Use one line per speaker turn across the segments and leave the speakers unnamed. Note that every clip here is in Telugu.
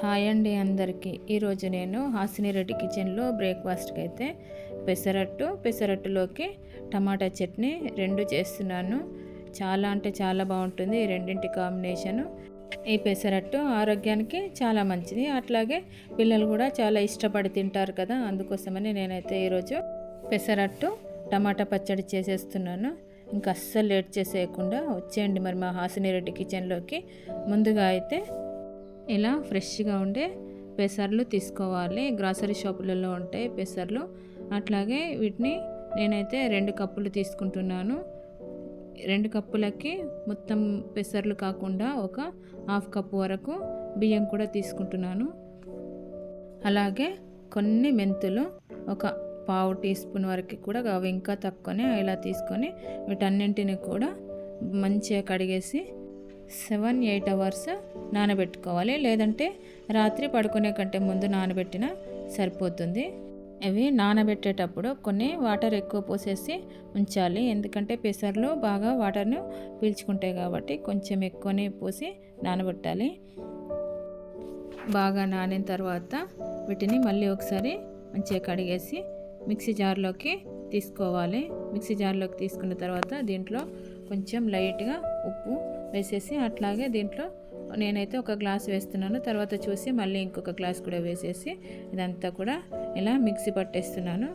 హాయ్ అండి అందరికీ. ఈరోజు నేను హాసిని రెడ్డి కిచెన్లో బ్రేక్ఫాస్ట్కి అయితే పెసరట్టు పెసరట్టులోకి టమాటా చట్నీ రెండు చేస్తున్నాను. చాలా అంటే చాలా బాగుంటుంది ఈ రెండింటి కాంబినేషను. ఈ పెసరట్టు ఆరోగ్యానికి చాలా మంచిది. అట్లాగే పిల్లలు కూడా చాలా ఇష్టపడి తింటారు కదా అందుకోసమని నేనైతే ఈరోజు పెసరట్టు టమాటా పచ్చడి చేసేస్తున్నాను. ఇంకా అస్సలు లేట్ చేసేయకుండా వచ్చేయండి మరి మా హాసిని రెడ్డి కిచెన్లోకి. ముందుగా అయితే ఇలా ఫ్రెష్గా ఉండే పెసర్లు తీసుకోవాలి. గ్రాసరీ షాపులలో ఉంటాయి పెసర్లు. అట్లాగే వీటిని నేనైతే రెండు కప్పులు తీసుకుంటున్నాను. రెండు కప్పులకి మొత్తం పెసర్లు కాకుండా ఒక హాఫ్ కప్పు వరకు బియ్యం కూడా తీసుకుంటున్నాను. అలాగే కొన్ని మెంతులు ఒక పావు టీ స్పూన్ వరకు కూడా అవి ఇంకా తక్కువనే ఇలా తీసుకొని వీటన్నింటిని కూడా మంచిగా కడిగేసి సెవెన్ ఎయిట్ అవర్స్ నానబెట్టుకోవాలి. లేదంటే రాత్రి పడుకునే కంటే ముందు నానబెట్టినా సరిపోతుంది. ఇవి నానబెట్టేటప్పుడు కొన్ని వాటర్ ఎక్కువ పోసేసి ఉంచాలి. ఎందుకంటే పెసర్లు బాగా వాటర్ను పీల్చుకుంటాయి కాబట్టి కొంచెం ఎక్కువనే పోసి నానబెట్టాలి. బాగా నానిన తర్వాత వీటిని మళ్ళీ ఒకసారి మంచిగా కడిగేసి మిక్సీ జార్లోకి తీసుకోవాలి. మిక్సీ జార్లోకి తీసుకున్న తర్వాత దీంట్లో కొంచెం లైట్గా ఉప్పు వేసేసి అట్లాగే దీంట్లో నేనైతే ఒక గ్లాస్ వేస్తున్నాను. తర్వాత చూసి మళ్ళీ ఇంకొక గ్లాస్ కూడా వేసేసి ఇదంతా కూడా ఇలా మిక్సీ పట్టేస్తున్నాను.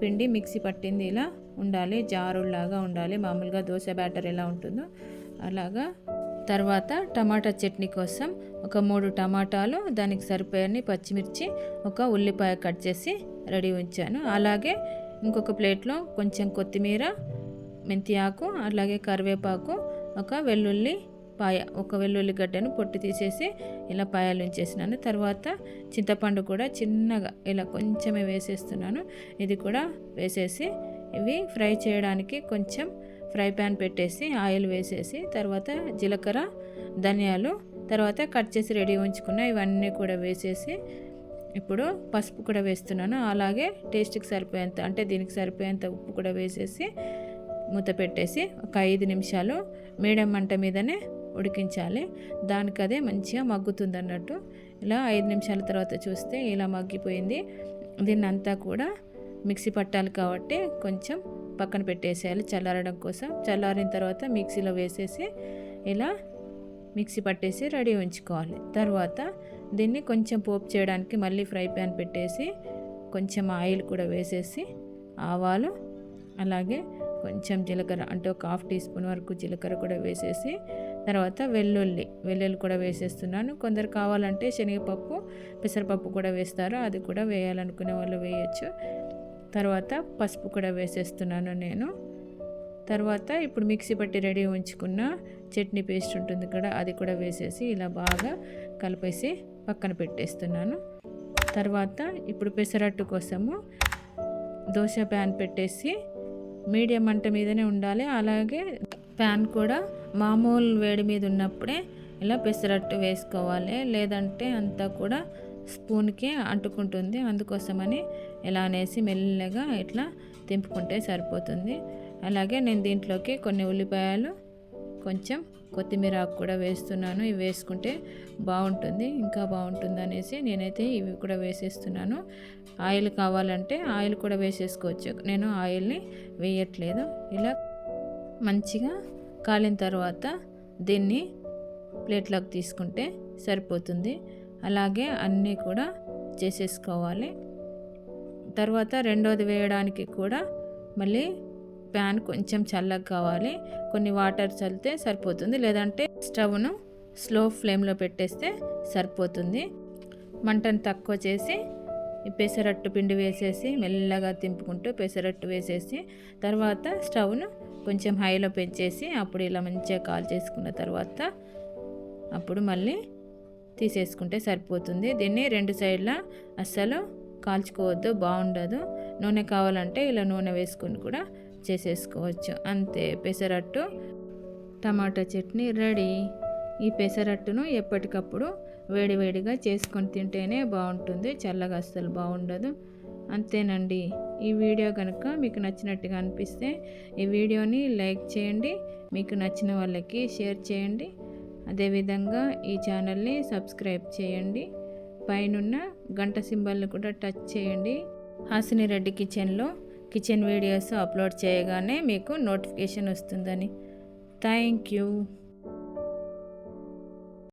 పిండి మిక్సీ పట్టింది ఇలా ఉండాలి జారులాగా ఉండాలి. మామూలుగా దోశ బ్యాటర్ ఎలా ఉంటుందో అలాగా. తర్వాత టమాటా చట్నీ కోసం ఒక మూడు టమాటాలు దానికి సరిపోయని పచ్చిమిర్చి ఒక ఉల్లిపాయ కట్ చేసి రెడీ ఉంచాను. అలాగే ఇంకొక ప్లేట్లో కొంచెం కొత్తిమీర మెంతి ఆకు అలాగే కరివేపాకు ఒక వెల్లుల్లి పాయ ఒక వెల్లుల్లి గడ్డను పొట్టు తీసేసి ఇలా పాయాలు ఉంచేసినాను. తర్వాత చింతపండు కూడా చిన్నగా ఇలా కొంచెమే వేసేస్తున్నాను. ఇది కూడా వేసేసి ఇవి ఫ్రై చేయడానికి కొంచెం ఫ్రై ప్యాన్ పెట్టేసి ఆయిల్ వేసేసి తర్వాత జీలకర్ర ధనియాలు తర్వాత కట్ చేసి రెడీ ఉంచుకున్న ఇవన్నీ కూడా వేసేసి ఇప్పుడు పసుపు కూడా వేస్తున్నాను. అలాగే టేస్ట్కి సరిపోయేంత అంటే దీనికి సరిపోయేంత ఉప్పు కూడా వేసేసి మూత పెట్టేసి ఒక ఐదు నిమిషాలు మీడియం మంట మీదనే ఉడికించాలి. దానికి అదే మంచిగా మగ్గుతుంది అన్నట్టు. ఇలా ఐదు నిమిషాల తర్వాత చూస్తే ఇలా మగ్గిపోయింది. దీన్ని అంతా కూడా మిక్సీ పట్టాలి కాబట్టి కొంచెం పక్కన పెట్టేసేయాలి చల్లారడం కోసం. చల్లారిన తర్వాత మిక్సీలో వేసేసి ఇలా మిక్సీ పట్టేసి రెడీ ఉంచుకోవాలి. తర్వాత దీన్ని కొంచెం పోపు చేయడానికి మళ్ళీ ఫ్రై ప్యాన్ పెట్టేసి కొంచెం ఆయిల్ కూడా వేసేసి ఆవాలు అలాగే కొంచెం జీలకర్ర అంటే ఒక హాఫ్ టీ స్పూన్ వరకు జీలకర్ర కూడా వేసేసి తర్వాత వెల్లుల్లి వెల్లుల్లి కూడా వేసేస్తున్నాను. కొందరు కావాలంటే శనగపప్పు పెసరపప్పు కూడా వేస్తారు. అది కూడా వేయాలనుకునే వాళ్ళు వేయచ్చు. తర్వాత పసుపు కూడా వేసేస్తున్నాను నేను. తర్వాత ఇప్పుడు మిక్సీ పట్టి రెడీ ఉంచుకున్న చట్నీ పేస్ట్ ఉంటుంది కదా అది కూడా వేసేసి ఇలా బాగా కలిపేసి పక్కన పెట్టేస్తున్నాను. తర్వాత ఇప్పుడు పెసరట్టు కోసము దోశ ప్యాన్ పెట్టేసి మీడియం మంట మీదనే ఉండాలి. అలాగే ప్యాన్ కూడా మామూలు వేడి మీద ఉన్నప్పుడే ఇలా పెసరట్టు వేసుకోవాలి. లేదంటే అంతా కూడా స్పూన్కి అంటుకుంటుంది. అందుకోసమని ఇలా అనేసి మెల్లగా ఇట్లా తింపుకుంటే సరిపోతుంది. అలాగే నేను దీంట్లోకి కొన్ని ఉల్లిపాయలు కొంచెం కొత్తిమీర ఆకు కూడా వేస్తున్నాను. ఇవి వేసుకుంటే బాగుంటుంది. ఇంకా బాగుంటుంది అనేసి నేనైతే ఇవి కూడా వేసేస్తున్నాను. ఆయిల్ కావాలంటే ఆయిల్ కూడా వేసేసుకోవచ్చు. నేను ఆయిల్ని వేయట్లేదు. ఇలా మంచిగా కాలిన తర్వాత దీన్ని ప్లేట్లోకి తీసుకుంటే సరిపోతుంది. అలాగే అన్నీ కూడా చేసేసుకోవాలి. తర్వాత రెండోది వేయడానికి కూడా మళ్ళీ ప్యాన్ కొంచెం చల్లగా కావాలి. కొన్ని వాటర్ చల్లితే సరిపోతుంది. లేదంటే స్టవ్ను స్లో ఫ్లేమ్లో పెట్టేస్తే సరిపోతుంది. మంటను తక్కువ చేసి పెసరట్టు పిండి వేసేసి మెల్లగా తింపుకుంటూ పెసరట్టు వేసేసి తర్వాత స్టవ్ను కొంచెం హైలో పెంచేసి అప్పుడు ఇలా మంచిగా కాల్ చేసుకున్న తర్వాత అప్పుడు మళ్ళీ తీసేసుకుంటే సరిపోతుంది. దీన్ని రెండు సైడ్ల అస్సలు కాల్చుకోవద్దు బాగుండదు. నూనె కావాలంటే ఇలా నూనె వేసుకొని కూడా చేసేసుకోవచ్చు. అంతే పెసరట్టు టమాటా చట్నీ రెడీ. ఈ పెసరట్టును ఎప్పటికప్పుడు వేడివేడిగా చేసుకొని తింటేనే బాగుంటుంది చల్లగా అస్సలు బాగుండదు. అంతేనండి. ఈ వీడియో కనుక మీకు నచ్చినట్టుగా అనిపిస్తే ఈ వీడియోని లైక్ చేయండి మీకు నచ్చిన వాళ్ళకి షేర్ చేయండి. అదేవిధంగా ఈ ఛానల్ని సబ్స్క్రైబ్ చేయండి. పైనున్న గంట సింబల్ని కూడా టచ్ చేయండి. హాసిని రెడ్డి కిచెన్లో కిచెన్ వీడియోస్ అప్లోడ్ చేయగానే మీకు నోటిఫికేషన్ వస్తుందని. Thank you.